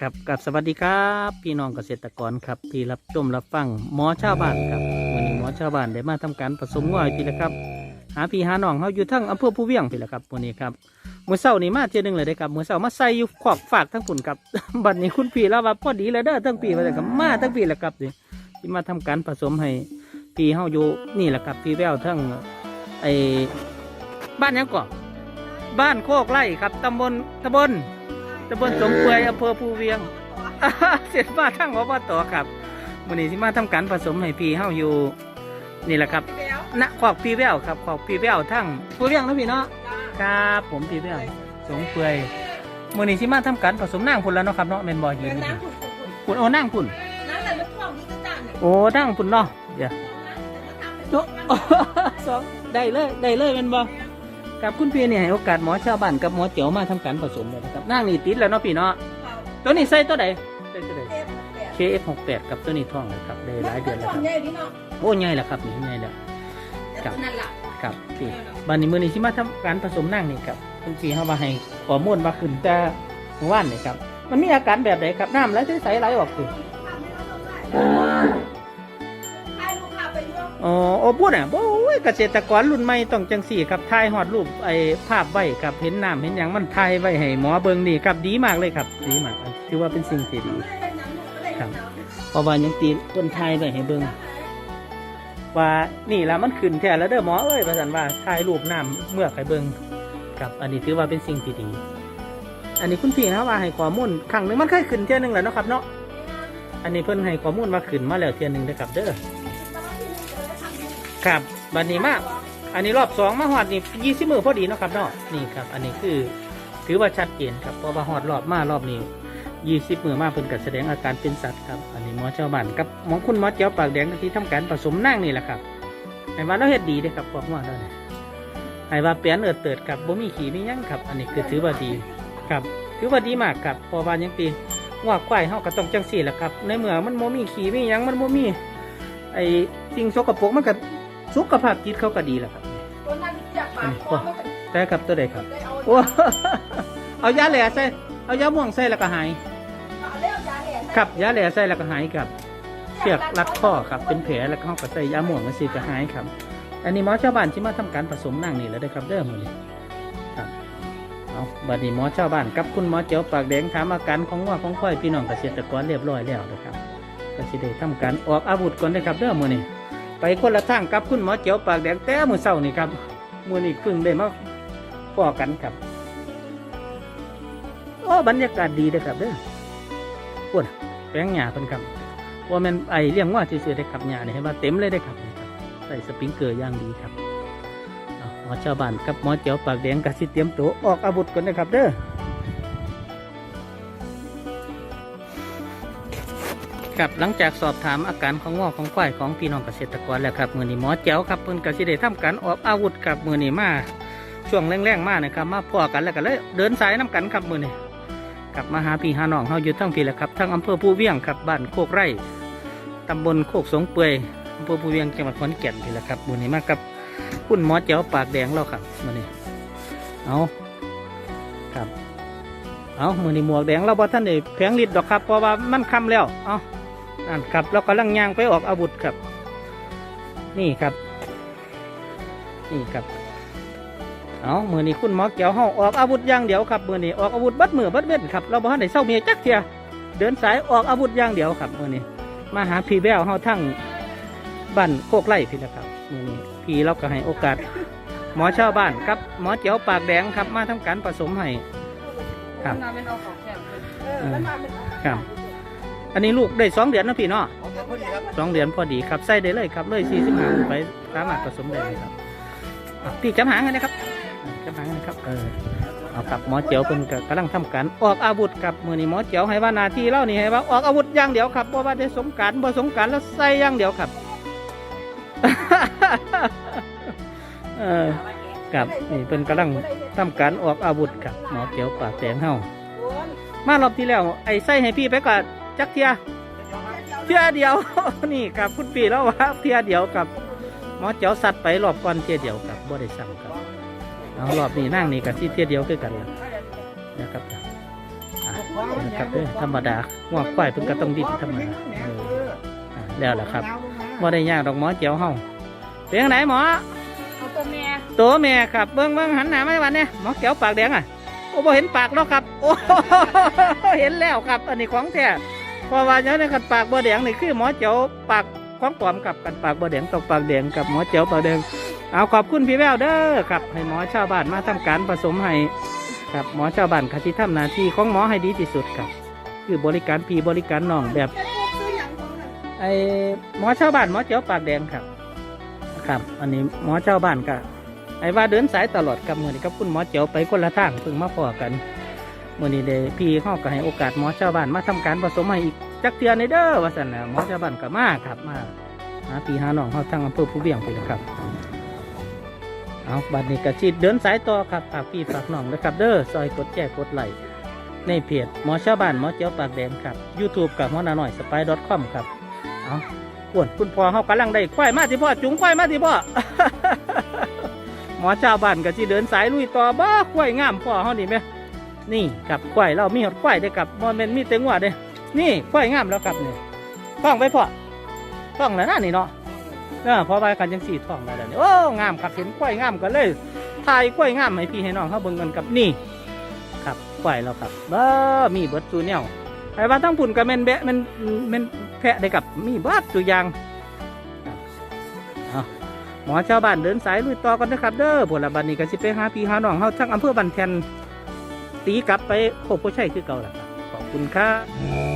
ครับกับสวัสดีครับพี่น้องเกษตรกรครับที่รับชมรับฟังหมอชาวบ้านครับวันนี้หมอชาวบ้านได้มาทำการผสมง่อยพี่ละครับ หาพี่หาน้องเขาอยู่ทั้งอำเภอผู้เวียงพี่ละครับวันนี้ครับมื่อเช้านี้มาเจอหนึ่งเลยได้ครับมื่อเช้ามาใส่อยู่ขอบฝากทั้งฝุ่นครับบัดนี้คุณพี่แล้วว่าพอดีเลยเด้อทั้งปีมาเลยครับมาทั้งปีแหละครับนี่ที่มาทำการผสมให้พี่เขาอยู่นี่แหละครับพี่แววทั้งไอ้บ้านยังก่อบ้านโคกไร่ครับตำบลตำบล ตำบลสมเปื่อยอำเภอภูเวียง เสร็จมาทั้งอบตครับวันนี้ที่มาทำการผสมให้พี่เฮาอยู่ นี่แหละครับณขอกพี่แววครับขอกพี่แววทั้งภูเวียงนะพี่เนาะครับผมพี่แววสมเปื่อยวันนี้ที่มาทำการผสมนางพุ่นแล้วเนาะครับเนาะเมนบอยหินน้ำขุ่นขุ่นพุ่นโอ้นางพุ่นน้ำแต่มันท่วมที่จานเนี่ยโอ้นางพุ่นเนาะเดี๋ยวโจ๊ะสองได้เลยได้เลยเมนบอ กับคุณพี่เนี่ยให้โอกาสหมอชาวบ้านกับหมอเจ๋วมาทำการผสมเลยนะครับนางนี่ติดแล้วเนาะพี่เนาะตัวนี้ใส่ตัวใดใส่ตัวใด KF68 กับตัวนี้ท่องเลยครับได้หลายเดือนแล้วครับใหญ่พี่เนาะโอ้ใหญ่แล้วครับนี่ใหญ่แล้วครับนั่นแหละครับพี่บันนี้มือนี้ที่มาทำการผสมนั่งนี่ครับคุณพี่เขามาให้ข้อมูลมาขึ้นแต่เมื่อวานนี่ครับมันมีอาการแบบไหนครับน้ำไหลใสๆไหลออกคือใอะอ๋อโอ้พูดอะโอ้ยเกษตรกรรุ่นใหม่ต้องจังสี่ครับถ่ายหอดรูปไอ้ภาพไว้ครับเห็นน้ำเห็นอย่างมันถ่ายไว้ให้หมอเบิงนี่ครับดีมากเลยครับ ดีมากถือว่าเป็นสิ่งที่ดีครับเพราะว่ายังตีคนไทยไว้ให้เบิงว่านี่ละมันขึ้นแท้แล้วเด้อหมอเอ้ยประสันว่าถ่ายรูปน้ำเมื่อไข่เบิงครับอันนี้ถือว่าเป็นสิ่งที่ดี อันนี้คุณพี่นะว่าให้ข้อมูลครั้งหนึ่งมันเคยขึ้นเที่ยนึงแล้วเนาะครับเนาะอันนี้เพิ่นให้ข้อมูลมาขึ้นมาแล้วเที่ยหนึงนะครับเด้อ ครับบัดนี้มาก อันนี้รอบสองมาหอดนี่ยี่สิบมือพอดีเนาะครับเนาะนี่ครับ อันนี้คือถือว่าชัดเจนครับเพราะว่าหอดรอบมารอบนี้ยี่สิบมือมากเพิ่นกัแสดงอาการเป็นสัตว์ครับอันนี้หมอชาบ้านกับหมอคุณหมอเจ้าปากแดงที่ทำการผสมนั่งนี่แหละครับไอ้ว่าเราเฮ็ดดีเด้อครับพวกหมอเราเนี่ยไอ้ว่าเปลี่ยนเอิดเติดครับบ่มีขี้มียังครับ อันนี้คือถือว่าดีครับถือว่าดีมากครับพอว่าหยังตีว่าควายเฮาก็ต้องจังซี่แหละครับ ในเมื่อมันบ่มีขี้มียังมันบ่มีไอ้สิ่งสกปรกมันก็ สุขภาพจิตเขาก็ดีแหละครับคนนั้นอยากปาดคอไม่เป็นแต่ครับตัวใดครับได้เอาโอ้เอายาแหล่ใส่เอายาม่วงใส่แล้วก็หายเอาเลี้ยวยาแหล่ครับยาแหล่ใส่แล้วก็หายครับเชือกรัดข้อครับเป็นแผลแล้วก็เขาก็ใส่ยาหม่วงมาสีจะหายครับ อันนี้หมอชาวบ้านที่มาทำการผสมนั่งนี่แหล้วได้อครับเด้อมือนี้ครับเอาบัดนี้หมอชาวบ้านกับคุณหมอเจียวปากแดงถามอาการของว่าของควายพี่น้องเกษตรกรเรียบร้อยแล้วนะครับก็สิได้ทำการออกอาวุธก่อนได้อครับเด้อมือนี้ ไปคนละทางกับคุณหมอเจียวปากแดงแต่มือเศร้านี่ครับมือนี้เพิ่งได้มาพอกันครับโอ้บรรยากาศดีเด้อครับเด้อปวดแปลงหญ้าเพิ่นครับว่ามันไอเลี้ยงว่าซื่อๆได้ครับหญ้านี่ให้มาเต็มเลยได้ครับใส่สปริงเกอร์อย่างดีครับหมอชาวบ้านกับหมอเจียวปากแดงกับสิเตรียมตัวออกอาวุธก่อนนะครับเด้อ ครับหลังจากสอบถามอาการของงอของควายของพี่น้องเกษตรกรแล้วครับมือนี้หมอเจียวครับเพิ่นก็สิได้ทำการออกอาวุธกับมือนี้มาช่วงแรงๆมากนะครับมาพอกันแล้วก็เลยเดินสายน้กันครับมือนี้กลับมาหาพี่หาน้องเฮาอยู่ทั้งพี่แหละครับทั้งอำเภอภูเวียงครับบ้านโคกไร่ตำบลโคกสงเปื่อยอำเภอภูเวียงจังหวัดขอนแก่นพี่แหละครับมือนี้มากับคุณหมอเจ๋วปากแดงเราครับมือนี้เอาครับเอามือนี้หมวกแดงเราบ่ท่านได้แผงฤทธิ์ดอกครับเพราะว่ามันค่ำแล้วเอา นั่นครับเรากำลังย่างไปออกอาวุธครับ นี่ครับ นี่ครับเอามือนี้คุณหมอเกี่ยวห้องออกอาวุธอย่างเดียวครับมือนี้ออกอาวุธบัดมือบัดเว้นครับเราบ่ทันได้เศร้าเมียจักเทียเดินสายออกอาวุธอย่างเดียวครับมือนี้มาหาพี่แววเฮาทั้งบ้านโคกไร่พี่ละครับมือนี้พี่เราก็ให้โอกาส หมอชาวบ้านครับ หมอเจียวปากแดงครับ มาทำการผสมให้ครับน้ำเป็นเอาของแข็งเอออืมแล้วน้ำเป็นครับ อันนี้ลูกได้สองเดือนเนาะพี่เนาะโอเคพอดีครับสองเดือนพอดีครับใส่ได้เลยครับเลยสี่สิบห้าไปสามารถผสมได้เลยครับอะพี่จำหางกันนะครับอะจำหางกันนะครับเออเอาครับหมอเจียวเป็นก็กำลังทำการออกอาวุธครับมือนี้หมอเจียวให้ว่าหนาทีเล่านี่ให้ว่าออกอาวุธอย่างเดียวครับเพราะว่าได้สงกรารบ่สงกรารแล้วใส่อย่างเดียวครับ เออครับนี่เป็นกำลังทำการออกอาวุธครับหมอเจียวปากแดงเฮามารอบที่แล้วไอ้ใส่ให้พี่ไปก่อน จักเทียเพียเดียว นี่ครับคุณปีแล้วว่าเพียเดียวกับหมอเจ้าสัตว์ไปรอบก่อนเทียเดียวครับบ่ได้สั่งครับเอารอบนี้นั่งนี่กับที่เทียเดียวคือกันล่ะนะครับอะนะครับเด้อธรรมดาหัวควายเพิ่นก็ต้องดิ้นธรรมดาเอออะแล้วล่ะครับบ่ได้ยากดอกหมอเจียวเฮาเป็นจังไหนหมอเอาตัวแม่ตัวแม่ครับเบิ่งเบิ่งหันหน้ามาให้วันเนี่ยหมอเจียวปากแดงอะโอ้บ่เห็นปากแล้วครับ โอ้เห็นแล้วครับ อันนี้ของแท้เพราะว่าอย่างนี้กันปากบ่แดงนี่คือหมอเจียวปากของปลอมกับกันปากบ่แดงต้องปากแดงกับหมอเจียวปากแดงเอาขอบคุณพี่แววเด้อครับให้หมอชาวบ้านมาทำการผสมให้ครับหมอชาวบ้านคสิทำหน้าที่ของหมอให้ดีที่สุดครับ คือบริการพี่บริการน้องแบบไอหมอชาวบ้านหมอเจียวปากแดงครับ ครับ อันนี้หมอชาวบ้านก็ไอ้ว่าเดินสายตลอดกับมือนี้กับคุณหมอเจียวไปคนละทางเพิ่งมาพอกัน มือนี้เดพี่เขาก็ให้โอกาสหมอชาวบ้านมาทำการผสมให้อีกจักเทือในเด้อว่าสันนะหมอชาวบ้านก็มาครับมาหาพี่หาน้องเขาทั้งอำเภอผู้เบี่ยงไปเลยครับเอาบัดนี้ก็ชีดเดินสายต่อครับฝากพี่ฝากน้องนะครับ เด้อซอยกดแชร์กดไหลในเพจหมอชาวบ้านหมอเจียวปากแดงครับ YouTube กับหมอนาหน่อยสไปดอทคอมครับเอาปวดคุณพ่อเขากำลังได้ควายมาที่พ่อจุ๋งควายมาที่พ่อหมอชาวบ้านก็ที่เดินสายลุยต่อบ้าควายงามพ่อเขานี่ไหม นี่กับควยเรามีหดควยได้กับมอนเมนมีเต็งหัวเด้นี่ควยงามแล้วกับเนี่ยท่องไปพอท่องแล้วนะนี่เนาะเออพอไปกันจังสี่ท่องได้แล้วนี่โอ้งามครับเห็นควยงามกันเลยถ่ายควยงามให้พี่ให้น้องเขาเบิ่งกันกับนี่ครับควยเราครับบ้ามีเบิดตูเนี่ยไอ้ว่าทั้งปุ่นกับแมนแบะแมันแมันแพะได้กับมีบาดตัวอย่างเอหมอชาวบ้านเดินสายลุยต่อกันนะครับเด้อผลบันนี้ก็สิไปหาพี่หาน้องเฮาทั้งอำเภอบันแทน ตีกลับไปโคกโพชัยคือเก่าแหละครับขอบคุณครับ